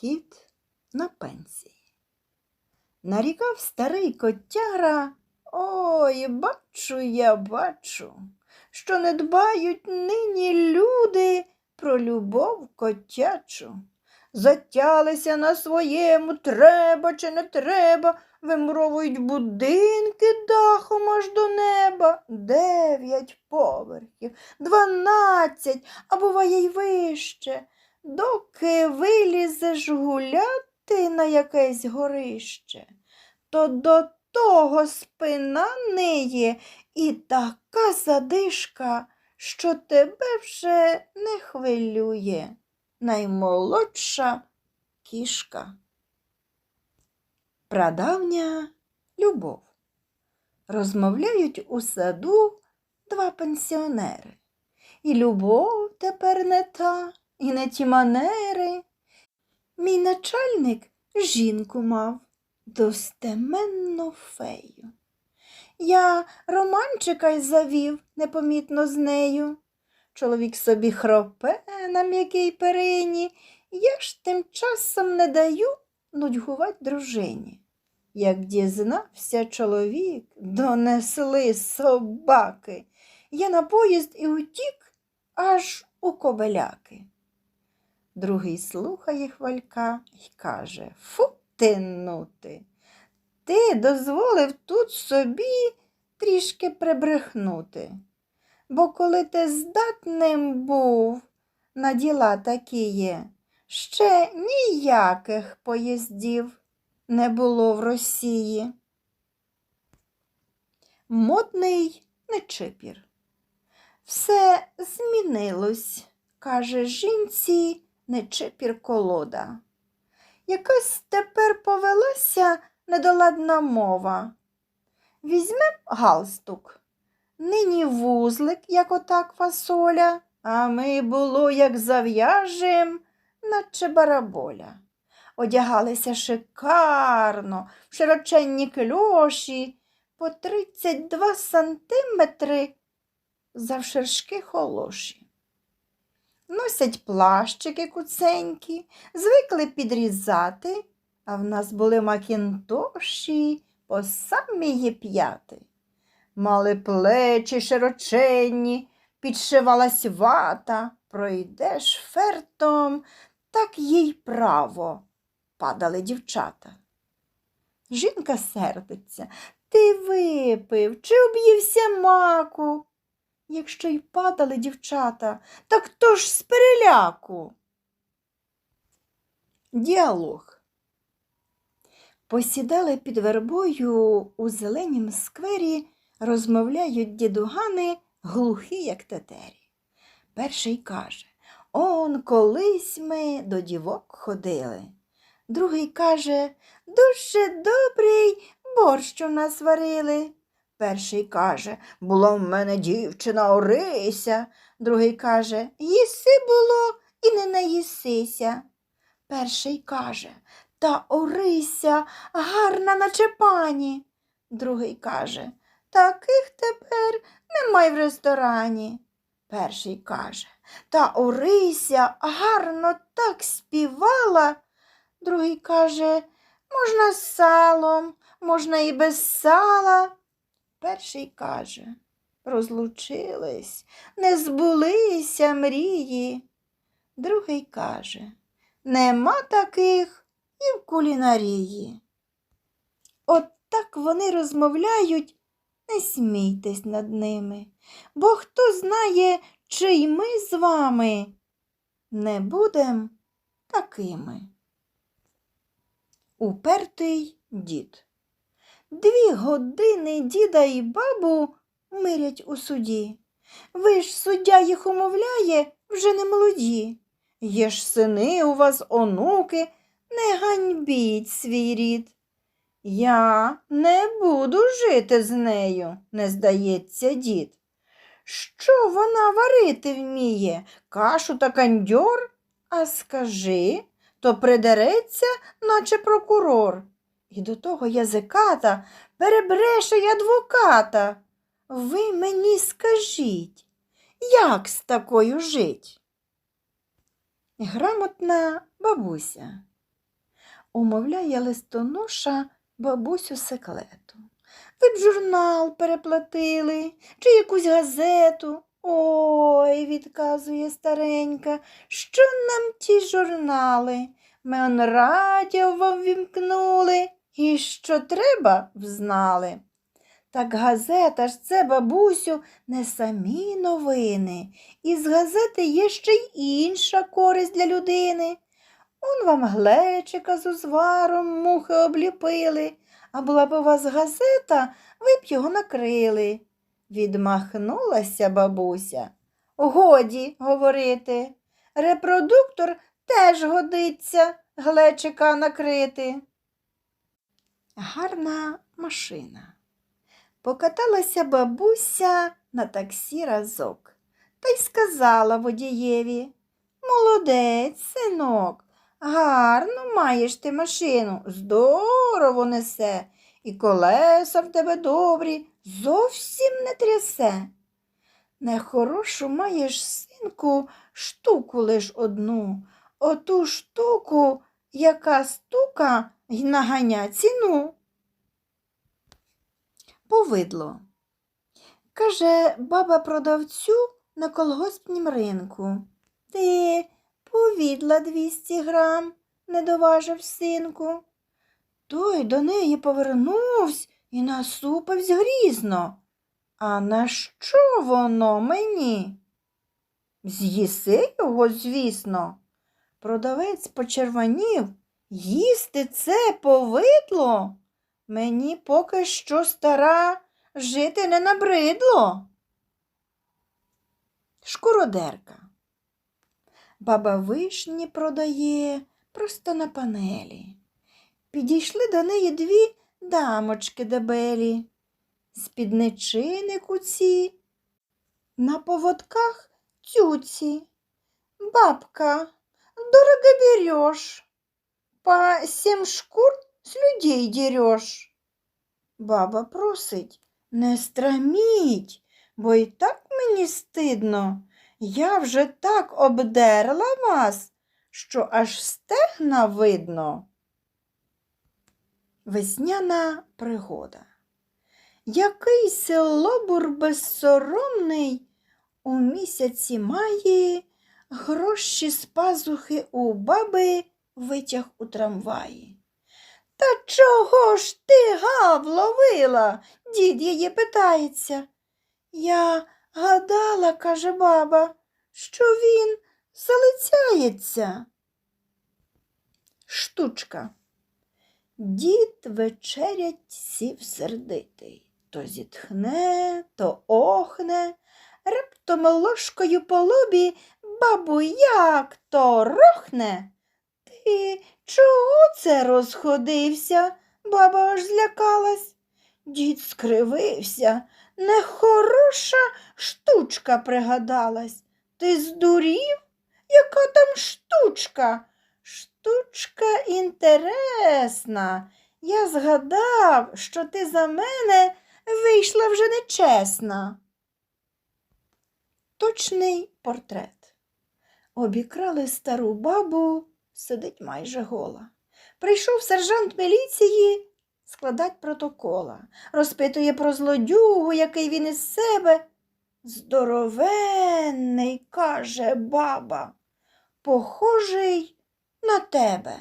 Кіт на пенсії. Нарікав старий котяра. Ой, бачу я, бачу, що не дбають нині люди про любов котячу. Затялися на своєму, треба чи не треба, вимуровують будинки дахом аж до неба. Дев'ять поверхів, дванадцять, а буває й вище. Доки вилізеш гуляти на якесь горище, то до того спина ниє і така задишка, що тебе вже не хвилює наймолодша кішка. Прадавня любов. Розмовляють у саду два пенсіонери. І любов тепер не та, і не ті манери. Мій начальник жінку мав достеменну фею. Я романчика й завів непомітно з нею. Чоловік собі хропе на м'якій перині, я ж тим часом не даю нудьгувать дружині. Як дізнався чоловік, донесли собаки. Я на поїзд і утік аж у кобеляки. Другий слухає хвалька й каже Фу ти нути. Ти дозволив тут собі трішки прибрехнути. Бо коли ти здатним був на діла такі, ще ніяких поїздів не було в Росії. Модний нечипір. Все змінилось, каже жінці нечипір колода. Якась тепер повелася недоладна мова. Візьмем галстук. Нині вузлик, як отак фасоля, а ми було, як зав'яжем, наче бараболя. Одягалися шикарно, в широченні кльоші, по 32 сантиметри завширшки холоші. Носять плащики куценькі, звикли підрізати, а в нас були макінтоші по самі п'яти. Мали плечі широченні, підшивалась вата, пройдеш фертом, так їй право, падали дівчата. Жінка сердиться, ти випив чи об'ївся маку? Якщо й падали дівчата, так хто ж з переляку? Діалог. Посідали під вербою у зеленім сквері, розмовляють дідугани, глухі, як тетері. Перший каже Он колись ми до дівок ходили. Другий каже Дуже добрий борщ у нас варили. Перший каже Була в мене дівчина Орися. Другий каже Їси було і не наїсися. Перший каже Та Орися гарна, наче пані. Другий каже Таких тепер немає в ресторані. Перший каже Та Орися гарно так співала. Другий каже Можна з салом, можна і без сала. Перший каже Розлучились, не збулися мрії. Другий каже Нема таких і в кулінарії. От так вони розмовляють, не смійтесь над ними, бо хто знає, чи й ми з вами не будем такими. Упертий дід. Дві години діда і бабу мирять у суді. Ви ж суддя їх умовляє, вже не молоді. Є ж сини у вас онуки, не ганьбіть свій рід. Я не буду жити з нею, не здається дід. Що вона варити вміє, кашу та кандьор? А скажи, то придереться, наче прокурор. І до того язиката перебреше й адвоката. Ви мені скажіть, як з такою жить? Грамотна бабуся. умовляє листоноша бабусю секлету. Ви б журнал переплатили чи якусь газету. Ой, відказує старенька, що нам ті журнали? Ми он радіо вам вімкнули і що треба взнали. Так газета ж це, бабусю, не самі новини. Із газети є ще й інша користь для людини. Он вам глечика з узваром мухи обліпили, а була б у вас газета, ви б його накрили. Відмахнулася бабуся. Годі говорити. Репродуктор теж годиться глечика накрити. Гарна машина. Покаталася бабуся на таксі разок та й сказала водієві Молодець, синок, гарно маєш ти машину, здорово несе, і колеса в тебе добрі, зовсім не трясе. Нехорошу маєш, синку, штуку лиш одну, оту штуку, яка стука й наганя ціну. Повидло. Каже баба продавцю на колгоспнім ринку. Ти повідла двісті грам, не доважив синку. Той до неї повернувся і насупився грізно. А на що воно мені? З'їси його, звісно. Продавець почервонів. Їсти це повидло. Мені поки що стара жити не набридло. Шкуродерка. Баба вишні продає просто на панелі. Підійшли до неї дві дамочки дебелі, спідничини куці, на поводках тюці. Бабка, дорого берешь, по сім шкур с людей дерешь. Баба просить, не страміть, бо і так мені стидно. Я вже так обдерла вас, що аж стегна видно. Весняна пригода. Який селобур безсоромний у місяці має гроші з пазухи у баби витяг у трамваї. Та чого ж ти гав ловила? Дід її питається. Я гадала, каже баба, що він залицяється. Штучка. Дід вечерять сів сердитий. То зітхне, то охне, раптом ложкою по лобі бабу як то рохне. Ти чого це розходився? Баба аж злякалась. Дід скривився. Нехороша штучка пригадалась. Ти здурів? Яка там штучка? Штучка інтересна. Я згадав, що ти за мене вийшла вже нечесна. Точний портрет. Обікрали стару бабу, сидить майже гола. Прийшов сержант міліції складать протокола, розпитує про злодюгу, який він із себе. Здоровенний, каже баба, похожий на тебе.